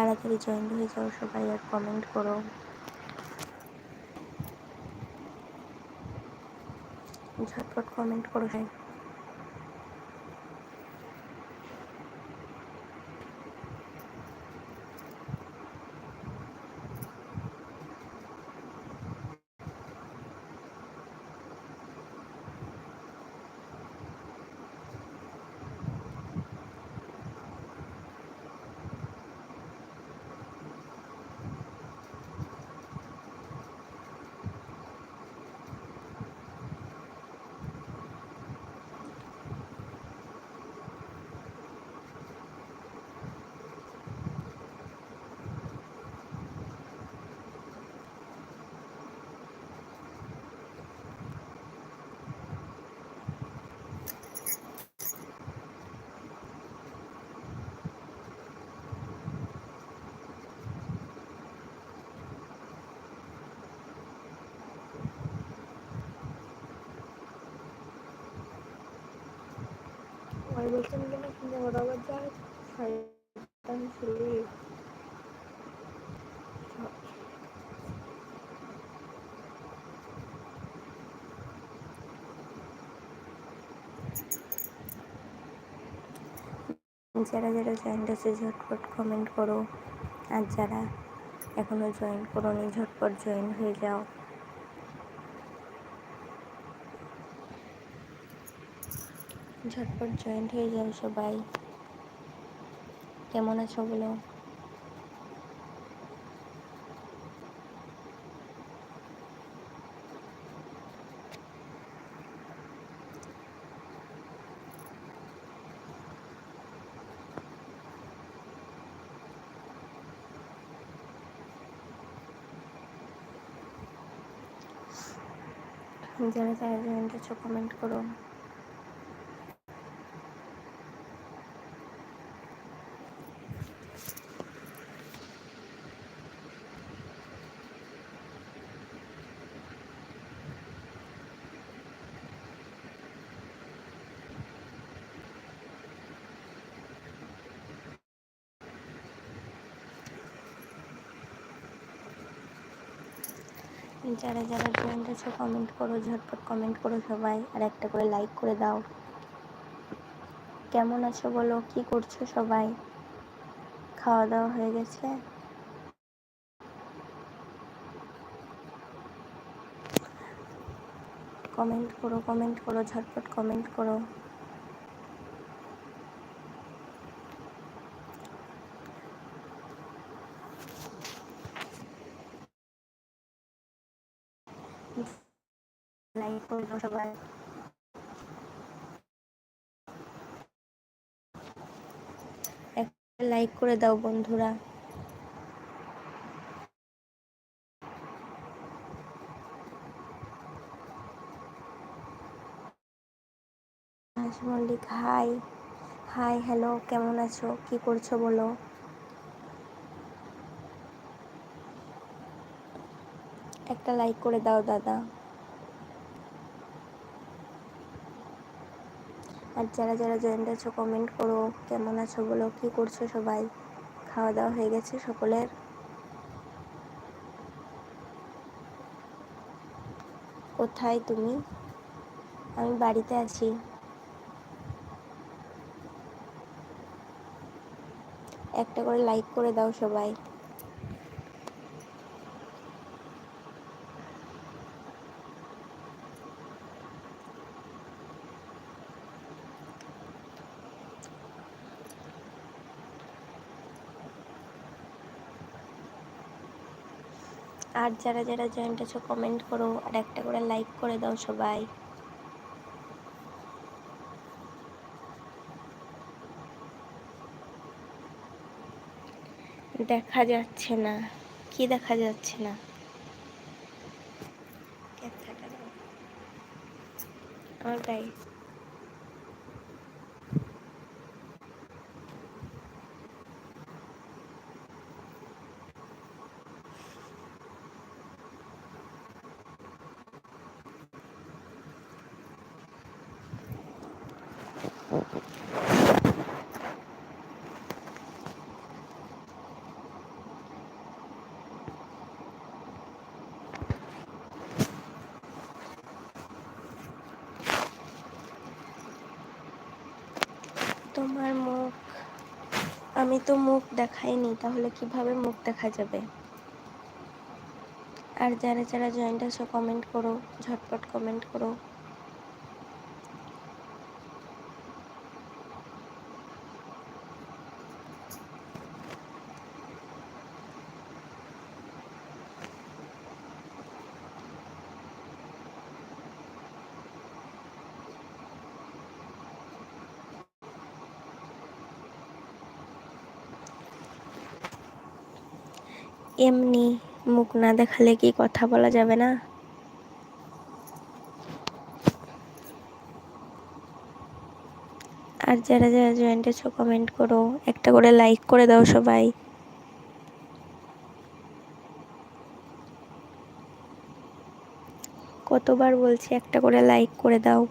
তাড়াতাড়ি জয়েন হয়ে যাও সবাই আর কমেন্ট করো। ঝটপট কমেন্ট করো ভাই Ay, basta mo na kinawarawad dahil sayang sila eh. যারা যারা জয়েন্ট আছে ঝটপট কমেন্ট করো। আর যারা এখনও জয়েন করো নি ঝটপট জয়েন হয়ে যাও। ঝটপট জয়েন্ট হয়ে যাও সবাই। কেমন আছো বলো? যারা যারা জয়েন্ট আছো কমেন্ট করো। যারা যারা জয়েন্ট আছো কমেন্ট করো, ঝটপট কমেন্ট করো সবাই, আর একটা করে লাইক করে দাও। কেমন আছো বলো? কি করছ সবাই? খাওয়া দাওয়া হয়ে গেছে? কমেন্ট করো কমেন্ট করো, ঝটপট কমেন্ট করো লাইক করে দাও সবাই। লাইক করে দাও বন্ধুরা। মল্লিক হাই হাই হ্যালো কেমন আছো? কি করছ বলো? একটা লাইক করে দাও দাদা। আর যারা যারা জয়েন্ট আছো কমেন্ট করো, কেমন আছো বলো, কি করছ সবাই? খাওয়া দাওয়া হয়ে গেছে সকলের? কোথায় তুমি? আমি বাড়িতে আছি। একটা করে লাইক করে দাও সবাই। আর যারা যারা জয়েন্ট আছো কমেন্ট করো আর একটা করে লাইক করে দাও সবাই। দেখা যাচ্ছে না। কি দেখা যাচ্ছে না? আমার গায়ে। তোমার মুখ, আমি তো মুখ দেখাইনি, তাহলে কীভাবে মুখ দেখা যাবে? আর যারা যারা জয়েন্ট আছো কমেন্ট করো, ঝটপট কমেন্ট করো। এমনি মুখ না দেখালে কি কথা বলা যাবে না? আর যারা যারা জয়েন্ট আছো কমেন্ট করো। একটা করে লাইক করে দাও সবাই। কতবার বলছি, একটা করে লাইক করে দাও।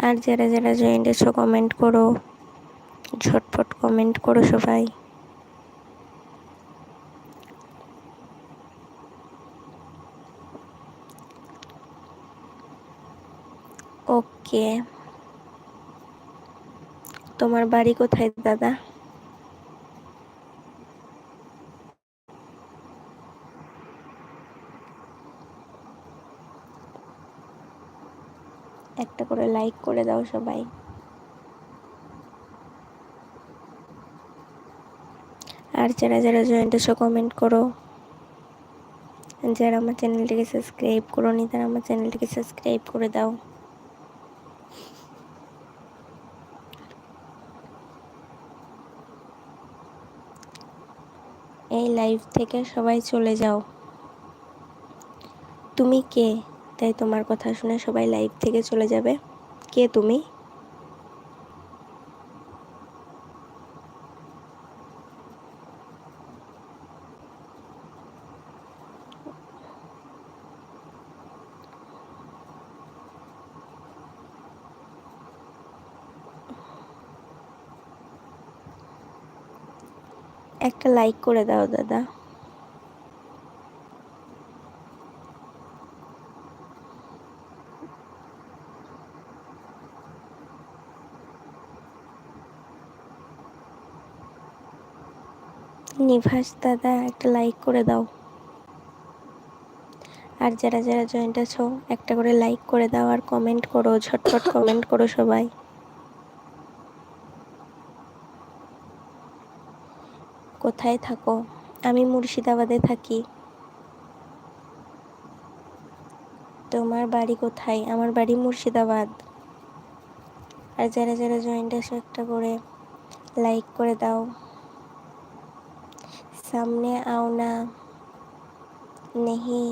আর যারা যারা জয়েন্ট আছো কমেন্ট করো। ঝটপট কমেন্ট করো সবাই। ওকে তোমার বাড়ি কোথায়, দাদা? একটা করে লাইক করে দাও সবাই। আর যারা যারা জয়েন্ট আছো কমেন্ট করো। যারা আমার চ্যানেলটিকে সাবস্ক্রাইব করো নি তারা আমার চ্যানেলটিকে সাবস্ক্রাইব করে দাও। এই লাইভ থেকে সবাই চলে যাও। তুমি কে? তাই তোমার কথা শুনে সবাই লাইভ থেকে চলে যাবে। কে তুমি? একটা লাইক করে দাও, দাদা। নিভাস দাদা, একটা লাইক করে দাও। আর যারা যারা জয়েন্ট আছো, একটা করে লাইক করে দাও আর কমেন্ট করো, ঝটপট কমেন্ট করো সবাই। কোথায় থাকো, আমি মুর্শিদাবাদে থাকি। তোমার বাড়ি কোথায়? আমার বাড়ি মুর্শিদাবাদ। আর যারা যারা জয়েন্ট আসো একটা করে লাইক করে দাও। সামনে আও না নেহি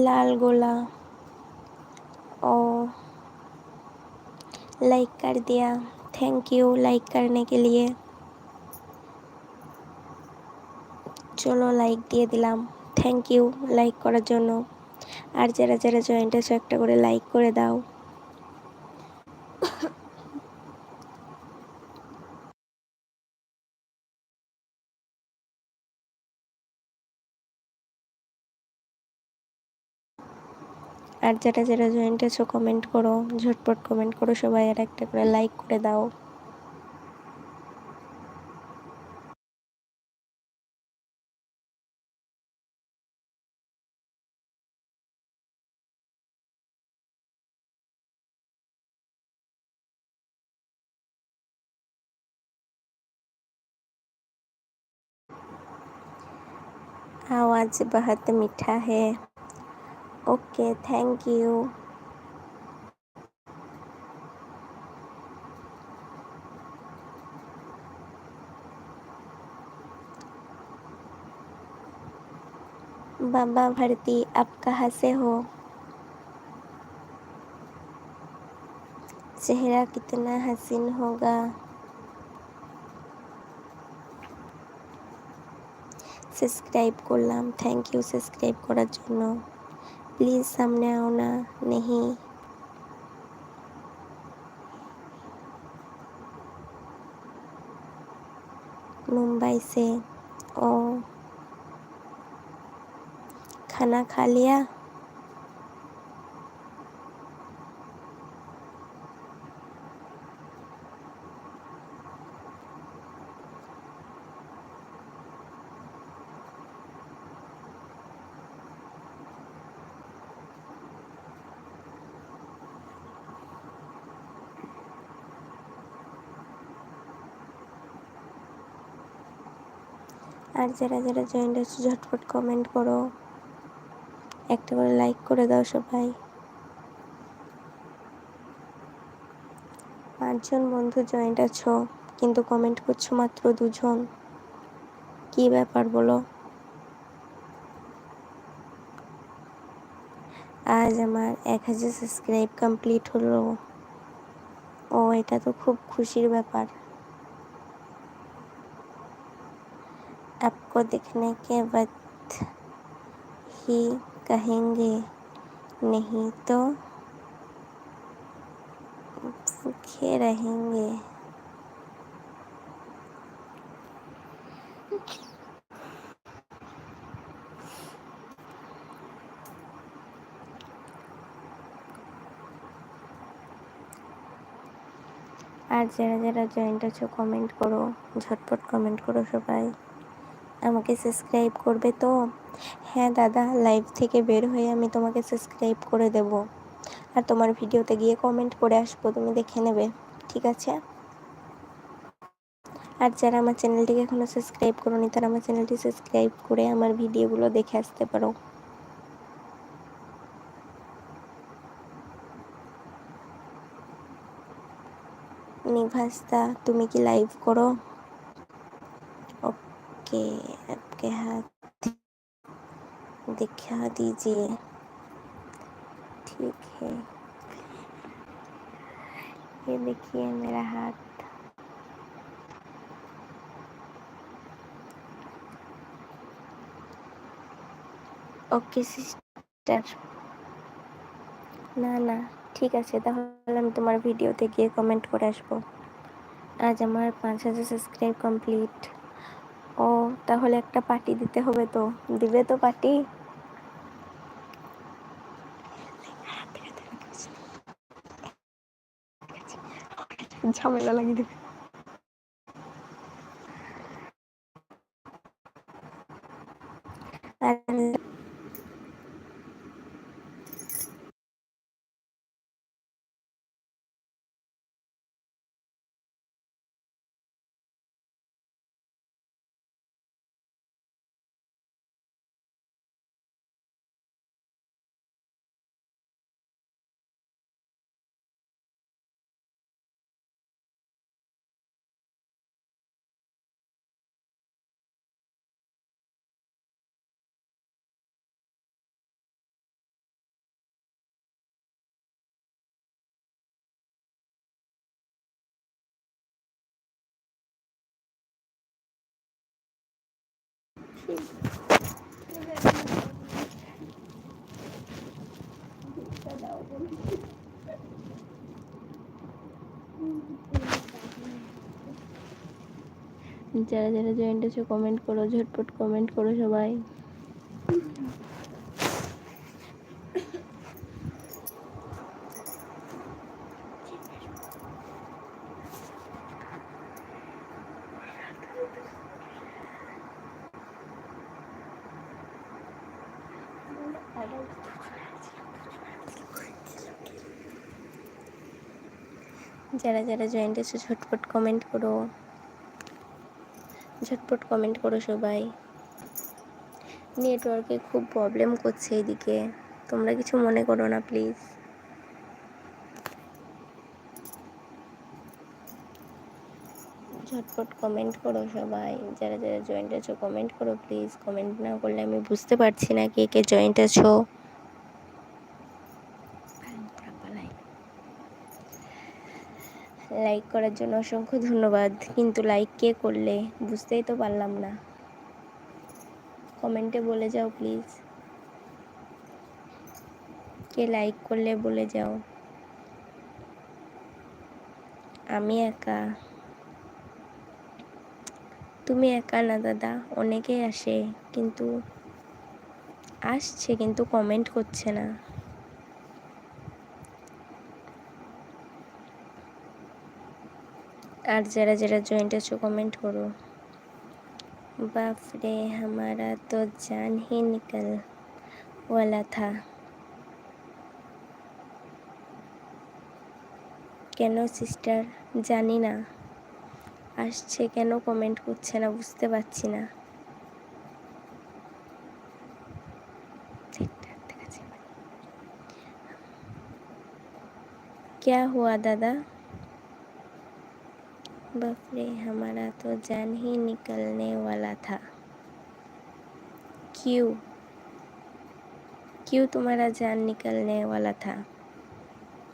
लाल गोला ओ लाइक कर दिया थैंक यू लाइक करने के लिए চলো লাইক দিয়ে দিলাম থ্যাংক ইউ লাইক করার জন্য আর যারা যারা জয়েন্ট আছো একটা করে লাইক করে দাও আর যারা যারা জয়েন্ট আছো কমেন্ট করো ঝটপট কমেন্ট করো সবাই আর একটা করে লাইক করে দাও आवाज़ बहुत मीठा है ओके थैंक यू बाबा भरती आप कहाँ से हो चेहरा कितना हसीन होगा সাবস্ক্রাইব করলাম থ্যাংক ইউ সাবস্ক্রাইব করার জন্য प्लीज़ सामने आओ ना नहीं मुंबई से ओ खाना खा लिया আর যারা যারা জয়েন্ট আছে ঝটপট কমেন্ট করো। একটা করে লাইক করে দাও সবাই। পাঁচজন বন্ধু জয়েন্ট আছো, কিন্তু কমেন্ট করছ মাত্র দুজন। কি ব্যাপার বলো? আজ আমার এক হাজার সাবস্ক্রাইব কমপ্লিট হলো। ও, এটা তো খুব খুশির ব্যাপার। आपको दिखने के बाद ही कहेंगे नहीं तो भूखे रहेंगे আর যারা যারা জয়েন্ট আছো কমেন্ট করো ঝটপট কমেন্ট করো সবাই আমাকে সাবস্ক্রাইব করবে তো? হ্যাঁ দাদা লাইভ থেকে বের হয়ে আমি তোমাকে সাবস্ক্রাইব করে দেব। আর তোমার ভিডিওতে গিয়ে কমেন্ট করে আসব, তুমি দেখে নেবে, ঠিক আছে? আর যারা আমার চ্যানেলটিকে এখনও সাবস্ক্রাইব করোনি, তারা আমার চ্যানেলটি সাবস্ক্রাইব করে আমার ভিডিওগুলো দেখে আসতে পারো। নিভাস্তা তুমি কি লাইভ করো? ओके आपके हाथ दिखा दीजिए ठीक है ये देखिए मेरा हाथ ওকে সিস্টার না না ঠিক আছে তাহলে আমি তোমার ভিডিওতে গিয়ে কমেন্ট করে আসবো আজ আমার পাঁচ হাজার সাবস্ক্রাইব কমপ্লিট ও তাহলে একটা পার্টি দিতে হবে তো। দিবে তো পার্টি? ঝামেলা লাগিয়ে দেবে আর যারা যারা জয়েন্ট আছে কমেন্ট করো ঝটপট কমেন্ট করো সবাই। যারা যারা জয়েন্ট আছে ঝটপট কমেন্ট করো। ঝটপট কমেন্ট করো সবাই। নেটওয়ার্কে খুব প্রবলেম করছে এদিকে। তোমরা কিছু মনে করো না প্লিজ ঝটপট কমেন্ট করো সবাই। যারা যারা জয়েন্ট আছো কমেন্ট করো প্লিজ কমেন্ট না করলে আমি বুঝতে পারছি না কে কে জয়েন্ট আছো লাইক করার জন্য অসংখ্য ধন্যবাদ। কিন্তু লাইক কে করলে? বুঝতেই তো পারলাম না। কমেন্টে বলে যাও প্লিজ কে লাইক করলে বলে যাও। আমি একা। তুমি একা না দাদা, অনেকেই আসে, কিন্তু আসছে, কিন্তু কমেন্ট করছে না। আর যারা যারা জয়েন্ট আছো কমেন্ট করো बाप रे हमारा तो जान ही निकल वाला था কেন সিস্টার জানি না আসছে কেন কমেন্ট করছে না বুঝতে পারছি না क्या हुआ दादा बफरे हमारा तो जान ही निकलने वाला था। क्यों? क्यों तुम्हारा जान निकलने वाला था?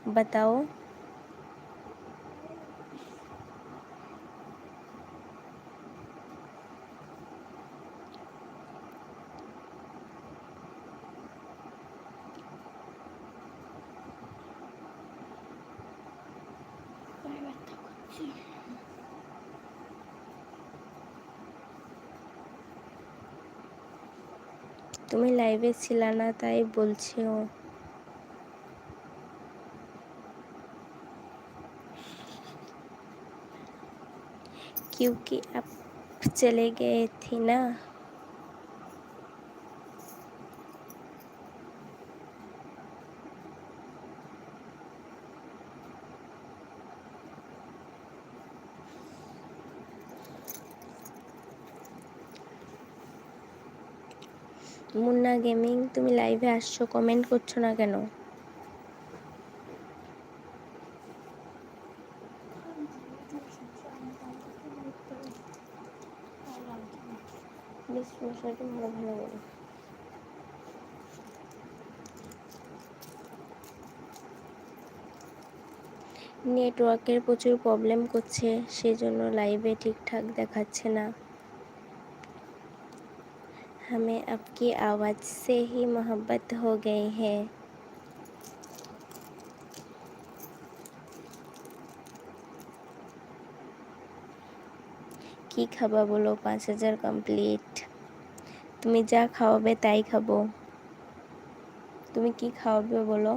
बताओ। তুমি লাইভে ছিল না তাই বলছি ও क्योंकि आप चले गए थे ना তুমি লাইভে আসছো কমেন্ট করছ না কেন? বেশ ভালো নেটওয়ার্কের প্রচুর প্রবলেম করছে, সেজন্য লাইভে ঠিকঠাক দেখাচ্ছে না। हमें आपकी आवाज़ से ही मोहब्बत हो गई है কি খাবা বলো পাঁচ হাজার কমপ্লিট তুমি যা খাওয়াবে তাই খাবো তুমি কি খাওয়াবে বলো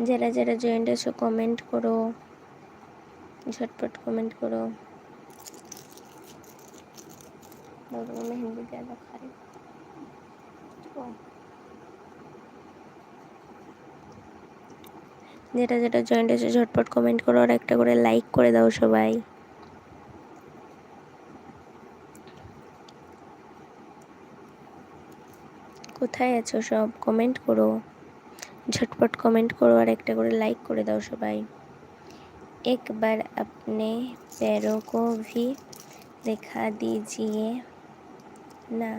যারা যারা জয়েন্ট আছো কমেন্ট করো, ঝটপট কমেন্ট করো। যেটা যেটা জয়েন্ট আছে, ঝটপট কমেন্ট করো আর একটা করে লাইক করে দাও সবাই। কোথায় আছো সব? কমেন্ট করো। ঝটপট কমেন্ট করো আর একটা করে লাইক করে দাও সবাই एक बार अपने पैरों को भी दिखा दीजिए ना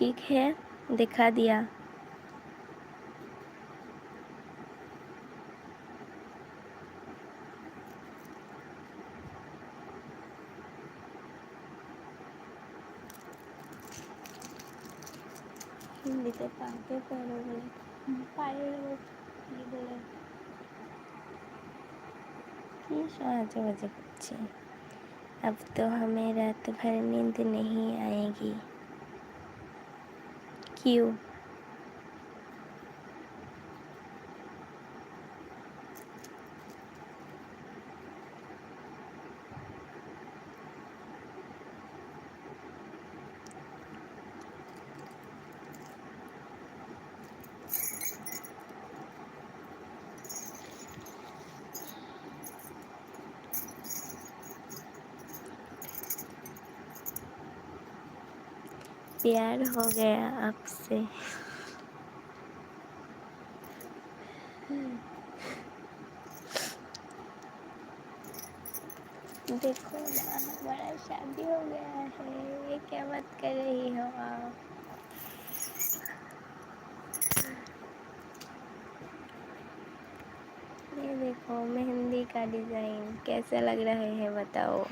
ठीक है दिखा दिया হিন্দিতে পারবে পারো বলে পায়ের কি বলে কি সাহায্য বাজে করছে अब तो हमें रात भर नींद नहीं आएगी क्यों प्यार हो गया आपसे देखो ना हमारा शादी हो गया है, ये क्या बात कर रही हो आप? ये देखो, मेहंदी का डिज़ाइन कैसा लग रहा है बताओ।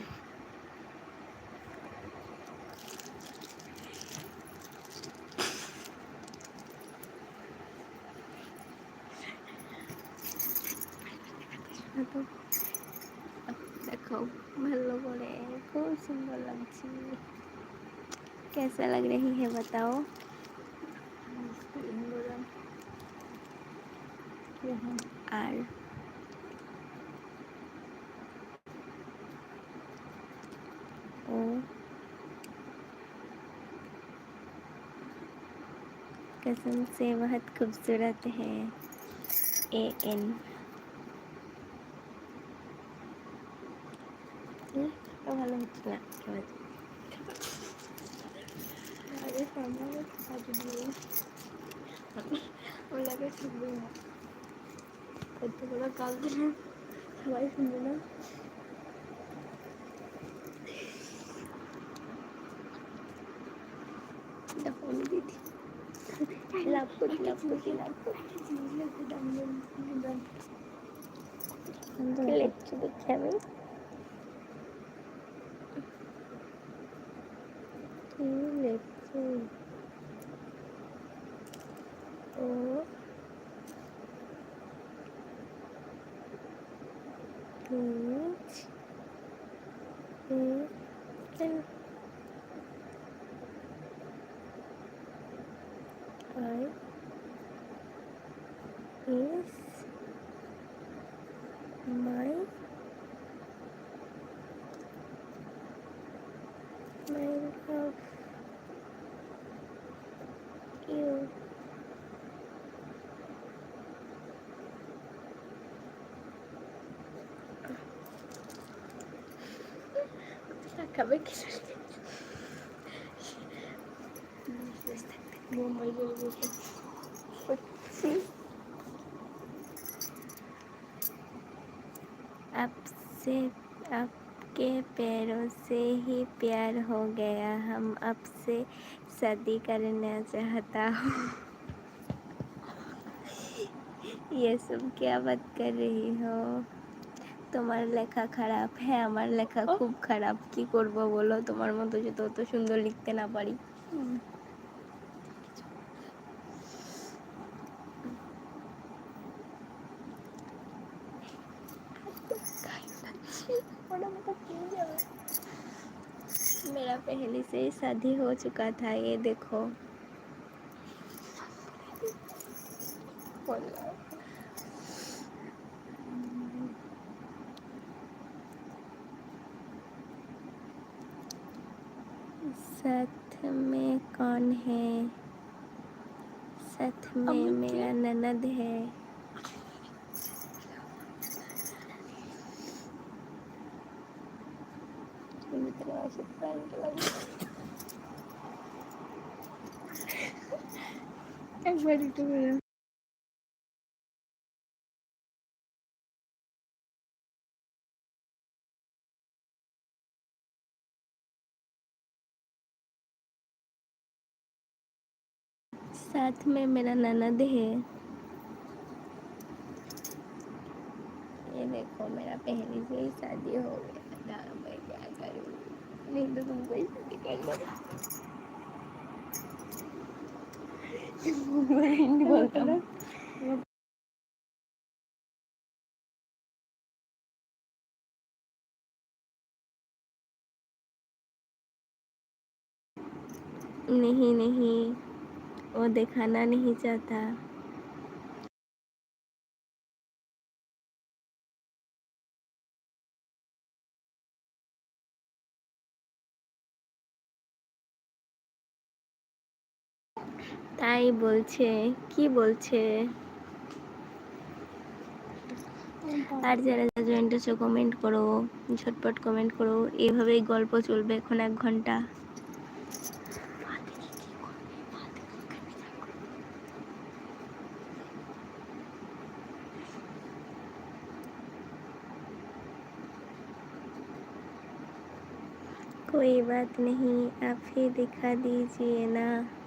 कैसा लग रही है बताओ আর ओ कसम से बहुत खूबसूरत है ए एन ভালো হচ্ছে না দিয়ে শুনবে না কতগুলো কাল দিলে সবাই শুনবে না? দিদি লাভ করি লাভ করি লাভ করি লেখছি দেখি আমি 嗯。tabii ki आपसे आपके पैरों से ही प्यार हो गया। हम आपसे शादी करना चाहता हूँ। ये सब क्या बात कर रही हो? তোমার লেখা খারাপ হ্যাঁ আমার লেখা খুব খারাপ কি করব বলো তোমার মতো যে তত সুন্দর লিখতে না পারি मेरा पहले से ही शादी हो चुका था ये देखो साथ में कौन है? साथ में मेरा ननद है। एक बार साथ में मेरा ननद है। ये देखो मेरा पहली से ही शादी हो गया मैं क्या करूँ? नहीं तो तुमको ही शादी कर दो नहीं नहीं। वो दिखाना नहीं चाहता তাই বলছে কি বলছে আর যারা যারা জয়েন্ট আছো কমেন্ট করো ঝটপট কমেন্ট করো এভাবেই গল্প চলবে এখন এক ঘন্টা कोई बात नहीं आप ही दिखा दीजिए ना।